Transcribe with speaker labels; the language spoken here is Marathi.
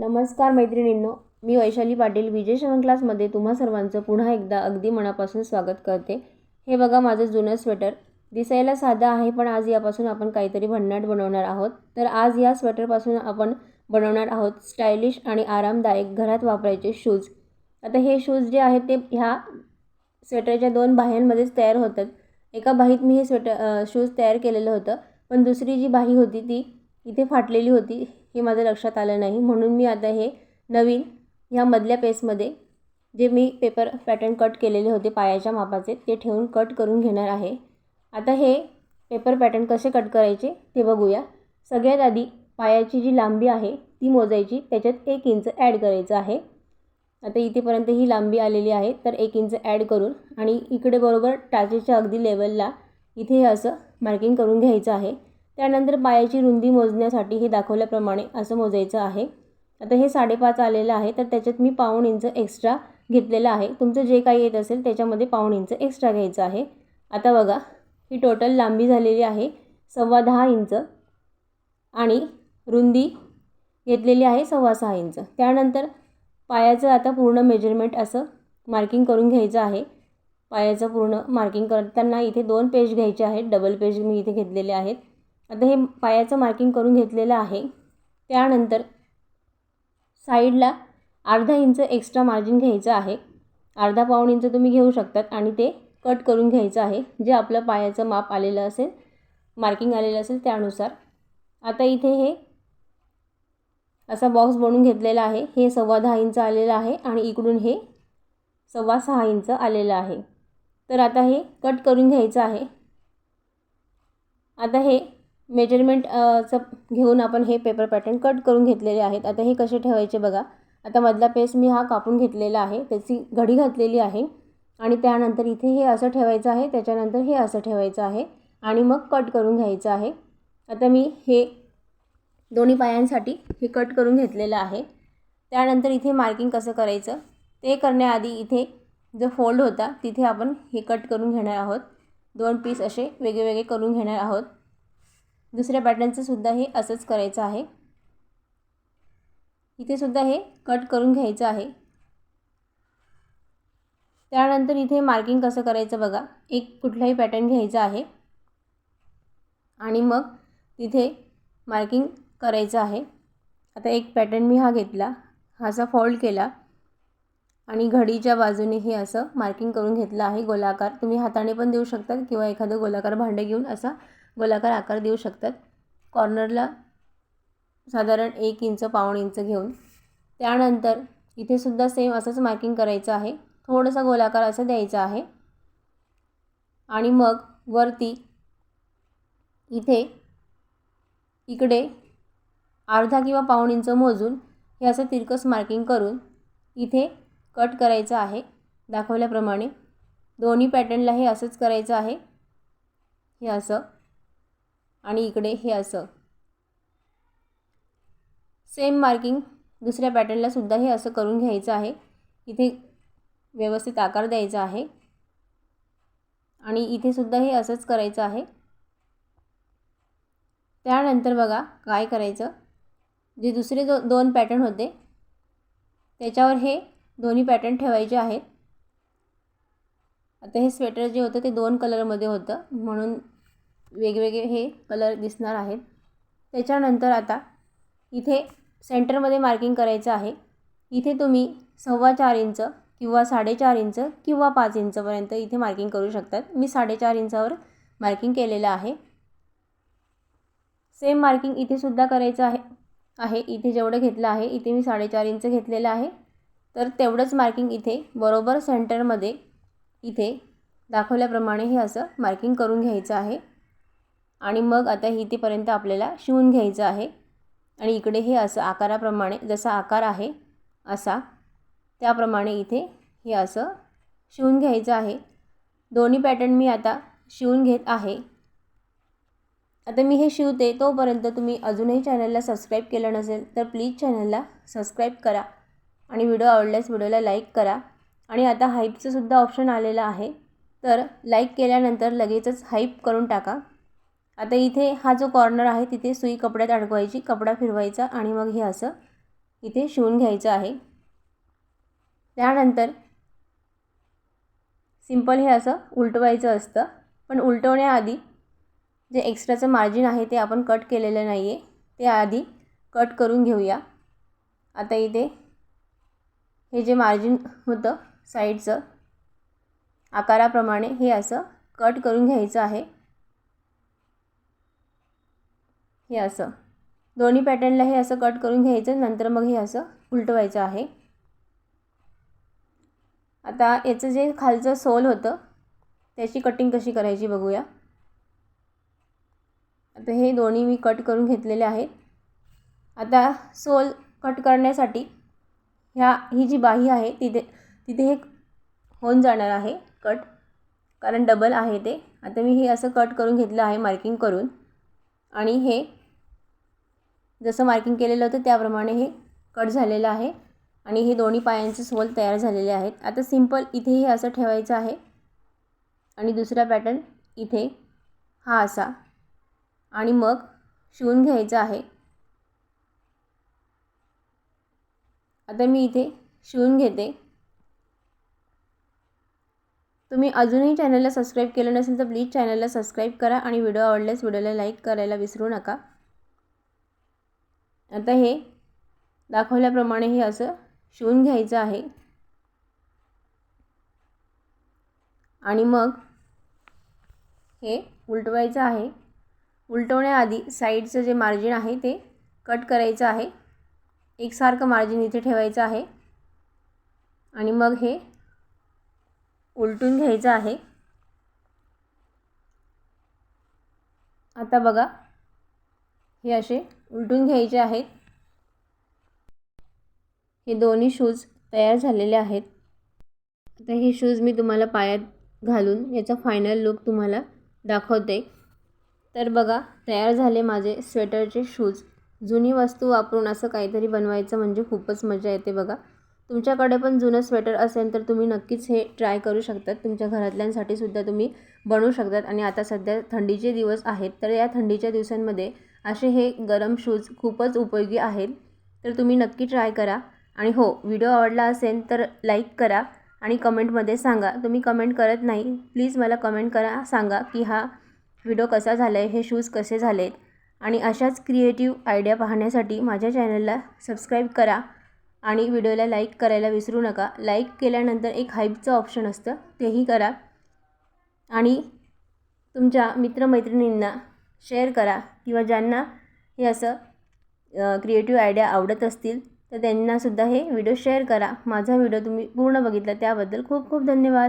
Speaker 1: नमस्कार मैत्रिणींनो मी वैशाली पाटील विजय श्रवण क्लासमध्ये तुम्हा सर्वांचं पुन्हा एकदा अगदी मनापासून स्वागत करते. हे बघा माझं जुनं स्वेटर. दिसायला साधं आहे पण आज यापासून आपण काहीतरी भन्नाट बनवणार आहोत. तर आज या स्वेटरपासून आपण बनवणार आहोत स्टायलिश आणि आरामदायक घरात वापरायचे शूज आता हे शूज जे आहेत ते ह्या स्वेटरच्या दोन बाह्यांमध्येच तयार होतात. एका बाहीत मी हे स्वेटर शूज तयार केलेलं होतं पण दुसरी जी बाही होती ती इथे फाटलेली होती हे माझं लक्षात आलं नाही. म्हणून मी आता हे नवीन ह्या मधल्या पेसमध्ये जे मी पेपर पॅटर्न कट केलेले होते पायाच्या मापाचे ते ठेवून कट करून घेणार आहे. आता हे पेपर पॅटर्न कसे कट करायचे ते बघूया. सगळ्यात आधी पायाची जी लांबी आहे ती मोजायची. त्याच्यात एक इंच ॲड करायचं आहे. आता इथेपर्यंत ही लांबी आलेली आहे तर एक इंच ॲड करून आणि इकडे बरोबर टाचेच्या अगदी लेवलला इथे हे असं मार्किंग करून घ्यायचं आहे. त्यानंतर पायाची रुंदी मोजण्यासाठी हे दाखवल्याप्रमाणे असं मोजायचं आहे. आता हे साडेपाच आलेलं आहे तर त्याच्यात मी पाऊण इंच एक्स्ट्रा घेतलेलं आहे. तुमचं जे काही येत असेल त्याच्यामध्ये पाऊण इंच एक्स्ट्रा घ्यायचं आहे. आता बघा ही टोटल लांबी झालेली आहे सव्वा दहा इंच आणि रुंदी घेतलेली आहे सव्वा सहा इंच. त्यानंतर पायाचं आता पूर्ण मेजरमेंट असं मार्किंग करून घ्यायचं आहे. पायाचं पूर्ण मार्किंग करताना इथे दोन पेज घ्यायचे आहेत डबल पेज मी इथे घेतलेले आहेत. आता हे पायाचं मार्किंग करून घेतलेलं आहे. त्यानंतर साईडला अर्धा इंच एक्स्ट्रा मार्जिन घ्यायचं आहे. अर्धा पाऊण इंच तुम्ही घेऊ शकतात आणि ते कट करून घ्यायचं आहे. जे आपलं पायाचं माप आलेलं असेल मार्किंग आलेलं असेल त्यानुसार. आता इथे हे असा बॉक्स बनवून घेतलेला आहे. हे सव्वा दहा इंच आलेलं आहे आणि इकडून हे सव्वा सहा इंच आलेलं आहे. तर आता हे कट करून घ्यायचं आहे. आता हे मेजरमेंट चं घेऊन आपण हे पेपर पॅटर्न कट करून घेतलेले आहेत. आता हे कसे ठेवायचे बघा. आता मधला पेस मी हा कापून घेतलेला आहे. त्याची घडी घातलेली आहे. आणि त्यानंतर इथे हे असं ठेवायचं आहे. त्याच्यानंतर हे असं ठेवायचं आहे. आणि मग कट करून घ्यायचं आहे. आता मी हे दोन्ही पायांसाठी हे कट करून घेतलेलं आहे. त्यानंतर इथे मार्किंग कसं करायचं? ते करण्याआधी इथे जो फोल्ड होता तिथे आपण हे कट करून घेणार आहोत. दोन पीस असे वेगळे वेगळे करून घेणार आहोत. दुसऱ्या पॅटर्नचं सुद्धा हे असंच करायचं आहे. इथे सुद्धा हे कट करून घ्यायचं आहे. त्यानंतर इथे मार्किंग कसं करायचं बघा. एक कुठलाही पॅटर्न घ्यायचा आहे. आणि मग तिथे मार्किंग करायचं आहे. आता एक पॅटर्न मी हा घेतला. हा असा फोल्ड केला. आणि घडीच्या बाजूने हे असं मार्किंग करून घेतलं आहे. गोलाकार. तुम्ही हाताने पण देऊ शकता किंवा एखादं गोलाकार भांडं घेऊन असा गोलाकार आकार देऊ शकतात. कॉर्नरला साधारण एक इंच पाऊण इंच घेऊन. त्यानंतर इथे सुद्धा सेम असंच मार्किंग करायचं आहे. थोडंसं गोलाकार असं द्यायचा आहे. आणि मग वरती इथे इकडे अर्धा किंवा पाऊण इंच मोजून हे असं तिरकस मार्किंग करून इथे कट करायचं आहे दाखवल्याप्रमाणे. दोन्ही पॅटर्नला हे असंच करायचं आहे. हे असं. आणि इकडे हे असं. सेम मार्किंग दुसऱ्या पॅटर्नला सुद्धा हे असं करून घ्यायचं आहे. इथे व्यवस्थित आकार द्यायचा आहे. आणि इथे सुद्धा हे असंच करायचं आहे. त्यानंतर बघा काय करायचं. जे दुसरे दो दोन पॅटर्न होते त्याच्यावर हे दोन्ही पॅटर्न ठेवायचे आहेत. आता हे स्वेटर जे होतं ते दोन कलरमध्ये होतं. म्हणून वेगवेगळे हे कलर दिसणार आहेत. त्याच्यानंतर आता इथे सेंटरमध्ये मार्किंग करायचं आहे. इथे तुम्ही सव्वा चार इंच किंवा साडेचार इंच किंवा पाच इंचपर्यंत इथे मार्किंग करू शकतात. मी साडेचार इंचावर मार्किंग केलेलं आहे. सेम मार्किंग इथे सुद्धा करायचं आहे. आहे. इथे जेवढं घेतलं आहे इथे मी साडेचार इंच घेतलेलं आहे. तर तेवढंच मार्किंग इथे बरोबर सेंटरमध्ये इथे दाखवल्याप्रमाणे हे असं मार्किंग करून घ्यायचं आहे. आणि मग आता इथेपर्यंत आपल्याला शिवून घ्यायचं आहे. आणि इकडे हे असं आकाराप्रमाणे जसा आकार आहे असा त्याप्रमाणे इथे हे असं शिवून घ्यायचं आहे. दोन्ही पॅटर्न मी आता शिवून घेत आहे. आता मी हे शिवते तोपर्यंत तुम्ही अजूनही चॅनलला सबस्क्राईब केलं नसेल तर प्लीज चॅनलला सबस्क्राईब करा. आणि व्हिडिओ आवडल्यास व्हिडिओला लाईक करा. आणि आता हाईपचं सुद्धा ऑप्शन आलेलं आहे. तर लाईक केल्यानंतर लगेचच हाईप करून टाका. आता इथे हा जो कॉर्नर आहे तिथे सुई कपड्यात अडकवायची कपडा फिरवायचा आणि मग हे असं इथे शिवून घ्यायचं आहे. त्यानंतर सिंपल हे असं उलटवायचं असतं. पण उलटवण्याआधी जे एक्स्ट्राचं मार्जिन आहे ते आपण कट केलेलं नाही आहे ते आधी कट करून घेऊया. आता इथे हे जे मार्जिन होतं साईडचं आकाराप्रमाणे हे असं कट करून घ्यायचं आहे. हे असं. दोन्ही पॅटर्नला हे असं कट करून घ्यायचं नंतर मग हे असं उलटवायचं आहे. आता याचं जे खालचं सोल होतं त्याची कटिंग कशी करायची बघूया. आता हे दोन्ही मी कट करून घेतलेले आहेत. आता सोल कट करण्यासाठी ह्या ही जी बाही आहे तिथे तिथे हे होऊन जाणार आहे कट कारण डबल आहे ते. आता मी हे असं कट करून घेतलं आहे मार्किंग करून. आणि हे जसं मार्किंग केलेलं होतं त्याप्रमाणे हे कट झालेलं आहे. आणि हे दोन्ही पायांचे सोल तयार झालेले आहेत. आता सिंपल इथे हे असं ठेवायचं आहे. आणि दुसरा पॅटर्न इथे हा असा. आणि मग शिवून घ्यायचं आहे. आता मी इथे शिवून घेते. तुम्ही अजूनही चॅनलला सबस्क्राईब केलं नसेल तर प्लीज चॅनलला सबस्क्राईब करा. आणि व्हिडिओ आवडल्यास व्हिडिओला लाईक करायला विसरू नका. आता हे दाखवल्याप्रमाणे हे असं शिवून घ्यायचं आहे. आणि मग हे उलटवायचं आहे. उलटवण्याआधी साईडचं जे मार्जिन आहे ते कट करायचं आहे. एकसारखं मार्जिन इथे ठेवायचं आहे. आणि मग हे उलटून घ्यायचं आहे. आता बघा हे असे उलटून घ्यायचे आहेत. हे दोन्ही शूज तयार झालेले आहेत. आता हे शूज मी तुम्हाला पायात घालून याचा फायनल लुक तुम्हाला दाखवते. तर बघा तयार झाले माझे स्वेटरचे शूज जुनी वस्तू वापरून असं काहीतरी बनवायचं म्हणजे खूपच मजा येते बघा. तुमच्याकडे पण जुनं स्वेटर असेल तर तुम्ही नक्कीच हे ट्राय करू शकतात. तुमच्या घरातल्यांसाठी सुद्धा तुम्ही बनवू शकतात. आणि आता सध्या थंडीचे दिवस आहेत. तर या थंडीच्या दिवसांमध्ये असे हे गरम शूज खूपच उपयोगी आहेत. तर तुम्ही नक्की ट्राय करा. आणि हो व्हिडिओ आवडला असेल तर लाईक करा आणि कमेंटमध्ये सांगा. तुम्ही कमेंट करत नाही प्लीज मला कमेंट करा सांगा की हा व्हिडिओ कसा झाला आहे हे शूज कसे झालेत. आणि अशाच क्रिएटिव्ह आयडिया पाहण्यासाठी माझ्या चॅनलला सबस्क्राईब करा. आणि व्हिडिओला लाईक करायला विसरू नका. लाईक केल्यानंतर एक हाईपचं ऑप्शन असतं तेही करा. आणि तुमच्या मित्रमैत्रिणींना शेअर करा किंवा ज्यांना हे असं क्रिएटिव्ह आयडिया आवडत असतील तर त्यांनासुद्धा हे व्हिडिओ शेअर करा. माझा व्हिडिओ तुम्ही पूर्ण बघितला त्याबद्दल खूप खूप धन्यवाद.